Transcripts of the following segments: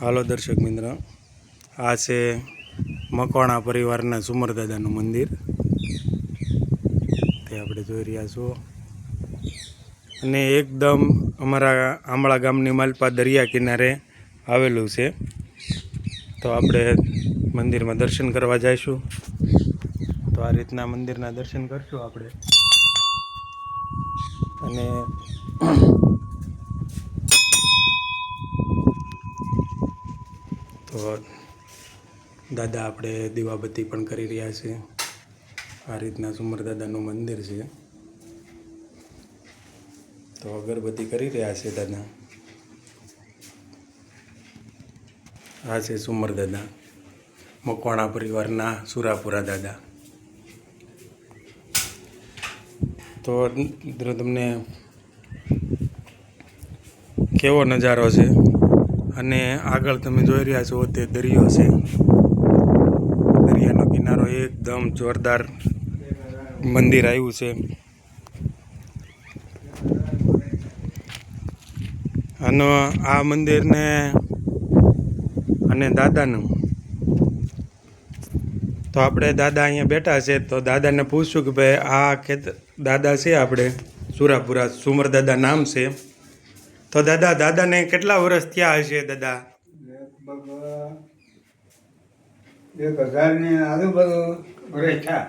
હાલો દર્શક મિત્ર. આ છે મકવાણા પરિવારના સુમર દાદાનું મંદિર. તે આપણે જોઈ રહ્યા છો. અને એકદમ અમારા આંબળા ગામની માલપા દરિયા કિનારે આવેલું છે. તો આપણે મંદિરમાં દર્શન કરવા જઈશું. તો આ રીતના મંદિરના દર્શન કરશું આપણે. અને તો દાદા આપણે દીવાબત્તી પણ કરી રહ્યા છીએ આ રીતના સુમર દાદાનું મંદિર છે. તો અગરબત્તી કરી રહ્યા છે દાદા. આ છે સુમર દાદા. મકવાણા પરિવારના સુરાપુરા દાદા. તો તમને કેવો નજારો છે? અને આગળ તમે જોઈ રહ્યા છો તે દરિયો છે. દરિયાનો કિનારો એકદમ જોરદાર મંદિર આવ્યું છે. અને આ મંદિરને અને દાદાનું. તો આપણે દાદા અહીંયા બેઠા છે, તો દાદાને પૂછશું કે ભાઈ આ ખેત, દાદા છે આપણે? સુરાપુરા, સુમર દાદા નામ છે. તો દાદા દાદાને કેટલા વર્ષ થયા હશે દાદા? એક હજારની આજુબાજુ વર્ષ થયા.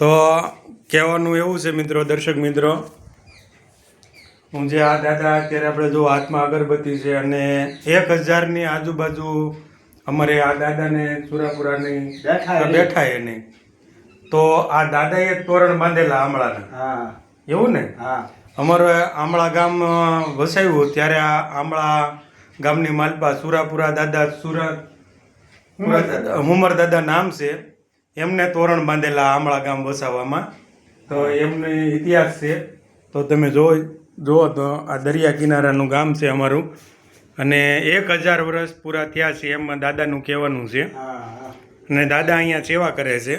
તો કહેવાનું એવું છે મિત્રો દર્શક મિત્રો હું જે આ દાદા અત્યારે આપણે જો હાથમાં અગરબત્તી છે અને એક હજારની આજુબાજુ અમારે આ દાદાને સુરાપુરાની. બેઠા એને તો આ દાદાએ તોરણ બાંધેલા હમણાં હા. એવું ને? હા. અમારે આમળા ગામ વસાવ્યું ત્યારે આ આમળા ગામની માલપા સુરાપુરા દાદા સુરા હુમર દાદા નામ છે. એમને તોરણ બાંધેલા આમળા ગામ વસાવવામાં. તો એમનો ઇતિહાસ છે. તો તમે જો જુઓ તો આ દરિયા કિનારાનું ગામ છે અમારું. અને એક હજાર વર્ષ પૂરા થયા છે એમાં દાદાનું કહેવાનું છે. અને દાદા અહીંયા સેવા કરે છે.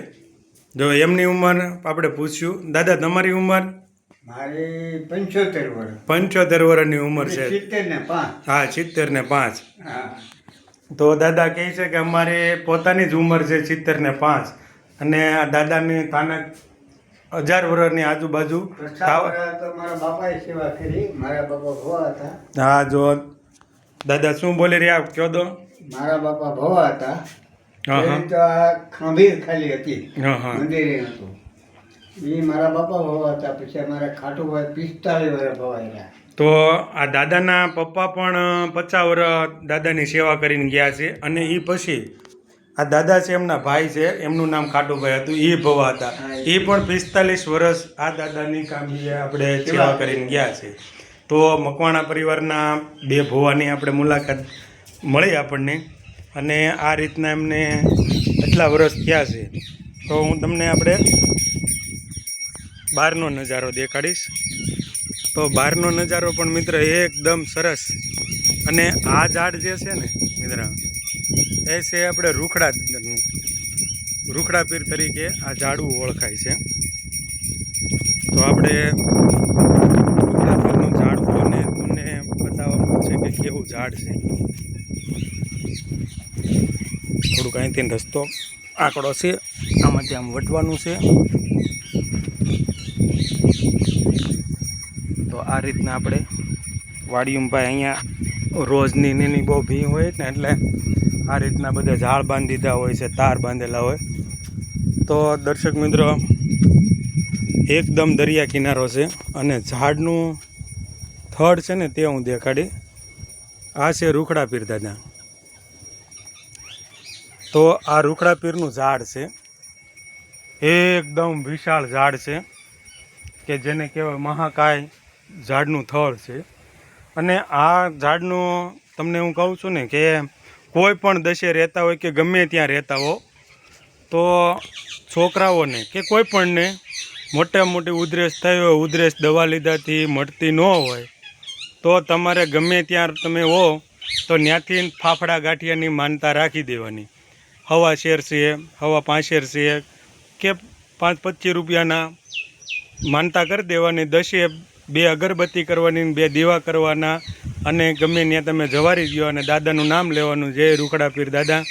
જો એમની ઉંમર આપણે પૂછ્યું. દાદા તમારી ઉંમર? મારી પંચોતેર વર્ષ. પંચોતેર વર્ષની ઉંમર છે. સિત્તેર ને પાંચ. હા સિત્તેર ને પાંચ તો દાદા કહે છે કે અમારે પોતાની જ ઉંમર છે સિત્તેર ને પાંચ. અને આ દાદાની સ્થાનક હજાર વર્ષની આજુબાજુ મારા બાપાએ સેવા કરી. મારા બાપા ભવા હતા. હા જો દાદા શું બોલી રહ્યા કહો દો. મારા બાપા ભવા હતા. ખંભીર ખાલી હતી. મંદિરે હતું એ મારા બાપા ભવા હતા પછી અમારા ખાટુભાઈ પિસ્તાલીસ વર્ષ ભવાયેલા તો આ દાદાના પપ્પા પણ પચાસ વર્ષ દાદાની સેવા કરીને ગયા છે અને એ પછી આ દાદા છે એમના ભાઈ છે એમનું નામ ખાટુભાઈ હતું એ ભવા હતા. એ. પણ પિસ્તાલીસ વર્ષ આ દાદાની કામગીરી આપણે સેવા કરીને ગયા છે. તો મકવાણા પરિવારના બે ભવાની આપણે મુલાકાત મળી આપણને અને આ રીતના એમને એટલા વર્ષ થયા છે. તો હું તમને આપણે બહારનો નજારો દેખાડીશ. તો બહારનો નજારો પણ મિત્ર એકદમ સરસ. અને આ ઝાડ જે છે ને, મિત્ર, એ છે આપણે રૂખડાનું. રૂખડા પીર તરીકે આ ઝાડવું ઓળખાય છે. તો આપણે રૂખડા પીરનું ઝાડવું અને તમને બતાવવાનું છે કે કેવું ઝાડ છે? થોડુંક અહીંથી રસ્તો આંકડો છે. આમાંથી આમ વટવાનું છે. આ રીતના આપણે વાડીયું ભાઈ અહીંયા રોજની નીની બહુ ભી હોય ને એટલે આ રીતના બધા ઝાડ બાંધી દીધા હોય છે, તાર બાંધેલા હોય. તો દર્શક મિત્રો, એકદમ દરિયા કિનારો છે અને ઝાડનું થડ છે ને તે હું દેખાડી. આ છે રૂખડા પીર દાદા. તો આ રૂખડા પીરનું ઝાડ છે. એકદમ વિશાળ ઝાડ છે કે જેને કહેવાય મહાકાય ઝાડનું થળ છે. અને આ ઝાડનું તમને હું કહું છું ને કે કોઈ પણ દશે રહેતા હોય કે ગમે ત્યાં રહેતા હો, તો છોકરાઓને કે કોઈ પણને મોટા મોટી ઉધરેસ થઈ હોય, ઉધરેસ દવા લીધાથી મટતી ન હોય, તો તમારે ગમે ત્યાં તમે હો, તો ત્યાંથી ફાફડા ગાંઠિયાની માનતા રાખી દેવાની. હવા શેર છે, હવા પાંચેર છે, કે પાંચ પચીસ રૂપિયાના માનતા કરી દેવાની દસે બે અગરબત્તી કરવાની બે દીવા કરવાના. અને ગમે ત્યાં તમે જવારી ગયો અને દાદાનું નામ લેવાનું જે રૂકડા પીર દાદા,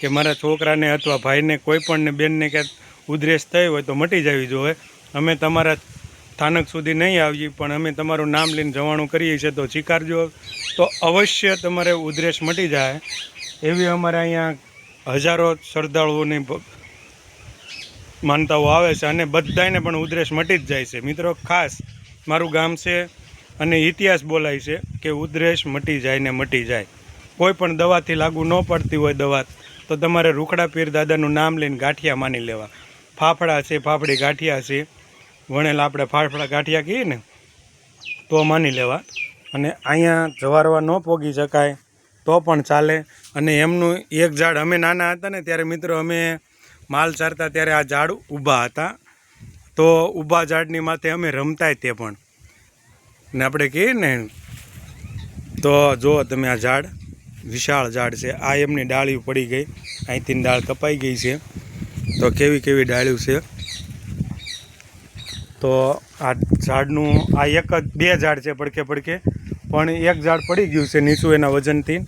કે મારા છોકરાને અથવા ભાઈને, કોઈ પણને બેનને કે ઉધરેસ થઈ હોય તો મટી જવી જોઈએ. અમે તમારા સ્થાનક સુધી નહીં આવીએ, પણ અમે તમારું નામ લઈને જવાનું કરીએ છીએ તો સ્વીકારજો. તો અવશ્ય તમારે ઉધરેશ મટી જાય. એવી અમારે અહીંયા હજારો શ્રદ્ધાળુઓની માનતાઓ આવે છે અને બધાને પણ ઉધરેશ મટી જ જાય છે. મિત્રો, ખાસ મારું ગામ છે અને ઇતિહાસ બોલાય છે કે ઉદ્રેશ મટી જાય ને મટી જાય. કોઈ પણ દવાથી લાગુ ન પડતી હોય દવા તો તમારે રૂખડા પીર દાદાનું નામ લઈને ગાંઠિયા માની લેવા. ફાફડા છે, ફાફડી ગાંઠિયા છે. વણેલા આપણે ફાફડા ગાંઠિયા કહીએ ને, તો માની લેવા. અને અહીંયા જવારવા ન પોગી શકાય, તો પણ ચાલે. અને એમનું એક ઝાડ અમે નાના હતા ને, ત્યારે મિત્રો અમે માલ ચારતા ત્યારે આ ઝાડ ઊભા હતા. તો ઊભા ઝાડની માથે અમે રમતાય તે પણ. ને આપણે કહીએ ને, તો જુઓ તમે આ ઝાડ, વિશાળ ઝાડ છે, આ એમની ડાળીઓ પડી ગઈ અહીંથી ડાળ કપાઈ ગઈ છે, તો કેવી કેવી ડાળીઓ છે? તો આ ઝાડનું, આ એક જ, બે ઝાડ છે પડકે પડકે પણ એક ઝાડ પડી ગયું છે નીચું એના વજનથી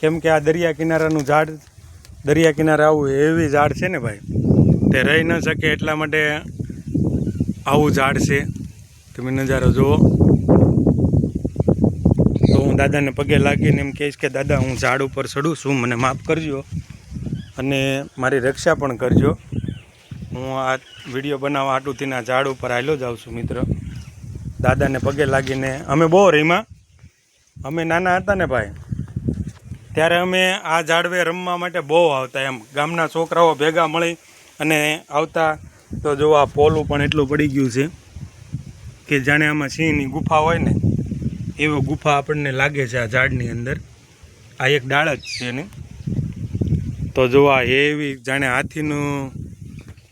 કેમ કે આ દરિયા કિનારાનું ઝાડ, દરિયા કિનારે આવું એવી ઝાડ છે ને ભાઈ, તે રહી ન શકે એટલા માટે આવું ઝાડ છે. તમે નજારો જુઓ. તો હું દાદાને પગે લાગીને એમ કહીશ કે, દાદા, હું ઝાડ ઉપર ચડું છું. મને માફ કરજો અને મારી રક્ષા પણ કરજો. હું આ વીડિયો બનાવવા આટુતીના ઝાડ ઉપર હાલ્યો જાઉં છું, મિત્ર. દાદાને પગે લાગીને, અમે બહુ રહીમાં અમે નાના હતા ને ભાઈ. ત્યારે અમે આ ઝાડવે રમવા માટે બહુ આવતા એમ. ગામના છોકરાઓ ભેગા મળી અને આવતા તો જો આ પોલું પણ એટલું પડી ગયું છે કે જાણે આમાં સિંહની ગુફા હોય ને, એવો ગુફા આપણને લાગે છે આ ઝાડની અંદર. આ એક ડાળ જ છે ને. તો જો આ એવી જાણે હાથીનું,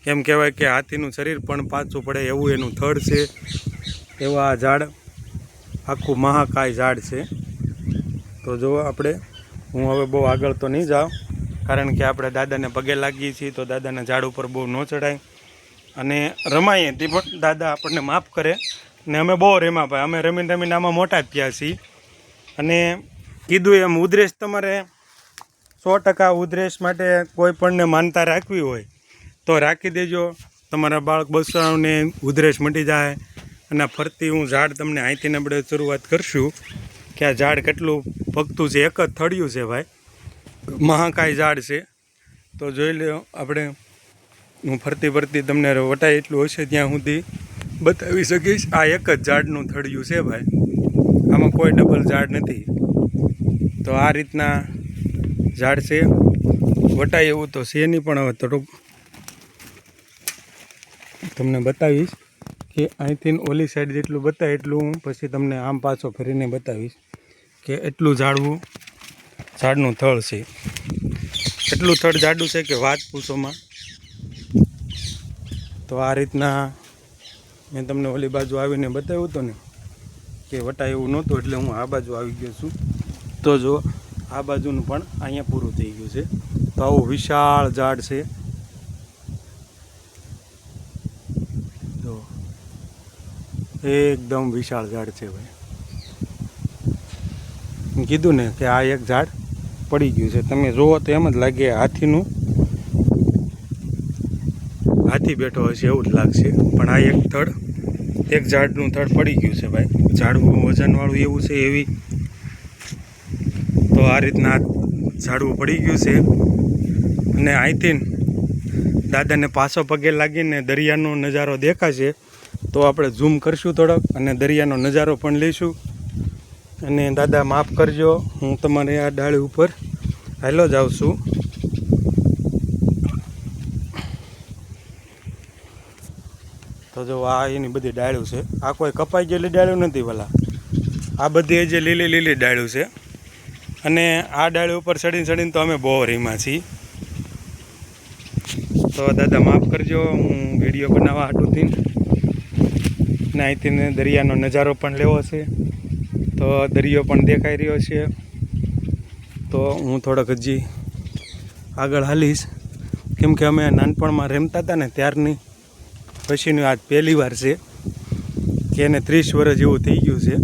એમ કહેવાય કે હાથીનું શરીર પણ પાછું પડે એવું એનું થડ છે. એવા આ ઝાડ, આખું મહાકાય ઝાડ છે. તો જો આપણે, હું હવે બહુ આગળ તો નહીં જાઉં, કારણ કે આપણે દાદાને પગે લાગીએ છીએ, તો દાદાના ઝાડ ઉપર બહુ ન ચડાય અને રમાઈએ તે પણ દાદા આપણને માફ કરે. ને અમે બહુ રેમા ભાઈ. અમે રમીને રમીને આમાં મોટા થયા છીએ. અને કીધું એમ, ઉધરેશ તમારે સો ટકા ઉધરેશ માટે કોઈ પણને માનતા રાખવી હોય, તો રાખી દેજો. તમારા બાળક બચ્ચાઓને ઉધરેશ મટી જાય. અને ફરતી હું ઝાડ તમને અહીંથી આપણે શરૂઆત કરશું કે આ ઝાડ કેટલું પગતું છે. એક જ થળિયું છે ભાઈ. મહાકાય ઝાડ છે. તો જોઈ લો આપણે હું ફરતી ફરતી તમને વટાય એટલું હશે ત્યાં સુધી બતાવી શકીશ. આ એક જ ઝાડનું થળિયું છે ભાઈ. આમાં કોઈ ડબલ ઝાડ નથી. તો આ રીતના ઝાડ છે. વટાય એવું તો છે નહીં, પણ હવે થોડુંક તમને બતાવીશ કે અહીંથી ઓલી સાઈડ જેટલું બતાવે એટલું હું પછી તમને આમ પાછો ફરીને બતાવીશ કે એટલું ઝાડવું, ઝાડનું થળ છે. એટલું થળ ઝાડું છે કે વાત પૂછોમાં. તો આ રીતના મેં તમને ઓલી બાજુ આવીને બતાવ્યું હતું ને, કે વટા એવું નહોતું એટલે હું આ બાજુ આવી ગયો છું. તો જો, આ બાજુનું પણ અહીંયા પૂરું થઈ ગયું છે. તો આવું વિશાળ ઝાડ છે. જો, એકદમ વિશાળ ઝાડ છે ભાઈ. કીધું ને કે આ એક ઝાડ પડી ગયું છે. તમે જુઓ તો એમ જ લાગે હાથીનું હાથી બેઠો હશે એવું જ લાગશે. પણ આ એક થડ, એક ઝાડનું થડ પડી ગયું છે ભાઈ. ઝાડવું વજનવાળું એવું છે એવી. તો આ રીતના ઝાડવું પડી ગયું છે. અને અહીંથી દાદાને પાછો પગે લાગીને દરિયાનો નજારો દેખાશે. તો આપણે ઝૂમ કરશું થોડોક અને દરિયાનો નજારો પણ લઈશું. અને દાદા માફ કરજો, હું તમારે આ ડાળી ઉપર હાલો જ આવું તો જો આ એની બધી ડાળું છે. આ કોઈ કપાઈ ગયેલી ડાળ્યું નથી ભલા. આ બધી જે લીલી લીલી ડાળું છે. અને આ ડાળી ઉપર ચડીને ચડીને તો અમે બહુ રીમાં છીએ. તો દાદા માફ કરજો, હું વીડિયો બનાવવા હાટુથી ને અહીંથી દરિયાનો નજારો પણ લેવો છે. તો દરિયો પણ દેખાઈ રહ્યો છે. તો હું થોડોક હજી આગળ હાલીશ. કેમ કે અમે નાનપણમાં રમતા હતા ને ત્યારની પછીની આજ પહેલી વાર છે કે એને ત્રીસ વર્ષ જેવું થઈ ગયું છે.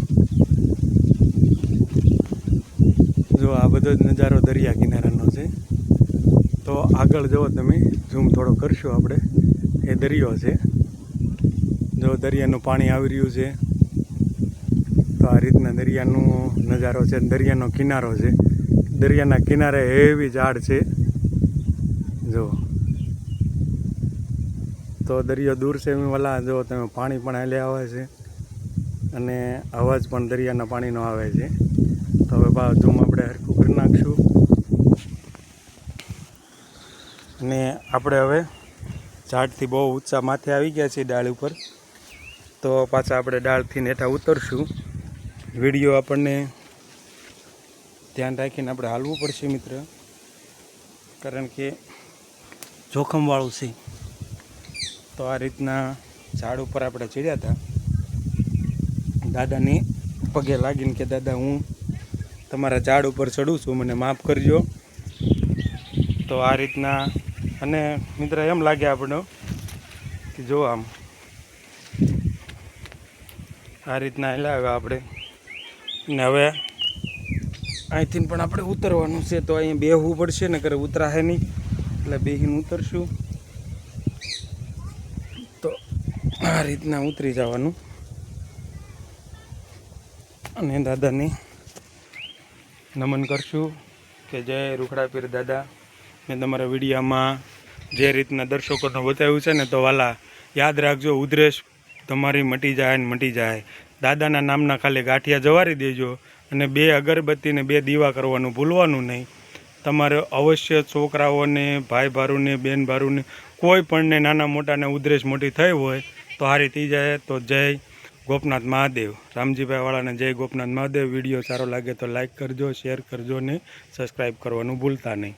જો આ બધો જ નજારો દરિયા કિનારાનો છે. તો આગળ જુઓ તમે, ઝૂમ થોડો કરશું આપણે. એ દરિયો છે. જો દરિયાનું પાણી આવી રહ્યું છે, તો આ રીતના દરિયાનો નજારો છે, દરિયાનો કિનારો છે. દરિયાના કિનારે હેવી ઝાડ છે. જો તો દરિયો દૂર છે એમ વલા, જો તમે પાણી પણ હાલે આવે છે. અને અવાજ પણ દરિયાના પાણીનો આવે છે. તો હવે બા ઝૂમ આપણે હરખું કરી નાખશું. અને આપણે હવે ઝાડથી બહુ ઊંચા માથે આવી ગયા છીએ ડાળ ઉપર. તો પાછા આપણે ડાળથી નેઠા ઉતરશું. વીડિયો આપણને ધ્યાન રાખીને આપણે હાલવું પડશે મિત્ર. કારણ કે જોખમવાળું છે. તો આ રીતના ઝાડ ઉપર આપણે ચડ્યા હતા. દાદાને પગે લાગીને કે, દાદા, હું તમારા ઝાડ ઉપર ચડું છું, મને માફ કરજો. તો આ રીતના અને મિત્ર એમ લાગે આપણો કે, જો આમ. આ રીતના હલાવ્યા આપણે. ને હવે અહીંથી પણ આપણે ઉતરવાનું છે, તો અહીંયા બેહવું પડશે ને કરે ઉતરાશે નહીં. એટલે બેહીને ઉતરશું તો આ રીતના ઉતરી જવાનું. અને દાદાને નમન કરશું કે જય રૂખડા પીર દાદા. મેં તમારા વિડીયામાં જે રીતના દર્શકોને બતાવ્યું છે ને, તો વાલા યાદ રાખજો ઉધરેશ તમારી મટી જાય ને મટી જાય. દાદાના નામના ખાલી ગાંઠિયા જવારી દેજો અને બે અગરબત્તીને બે દીવા કરવાનું ભૂલવાનું નહીં. તમારે અવશ્ય છોકરાઓને ભાઈ ભારુને બેન ભારુને કોઈ પણને નાના મોટાને ઉધરેશ મોટી થઈ હોય તો હારી થઈ જાય. તો જય ગોપનાથ મહાદેવ. રામજીભાઈ વાળાને જય ગોપનાથ મહાદેવ. વીડિયો સારો લાગે તો લાઈક કરજો, શેર કરજો ને સબસ્ક્રાઈબ કરવાનું ભૂલતા નહીં.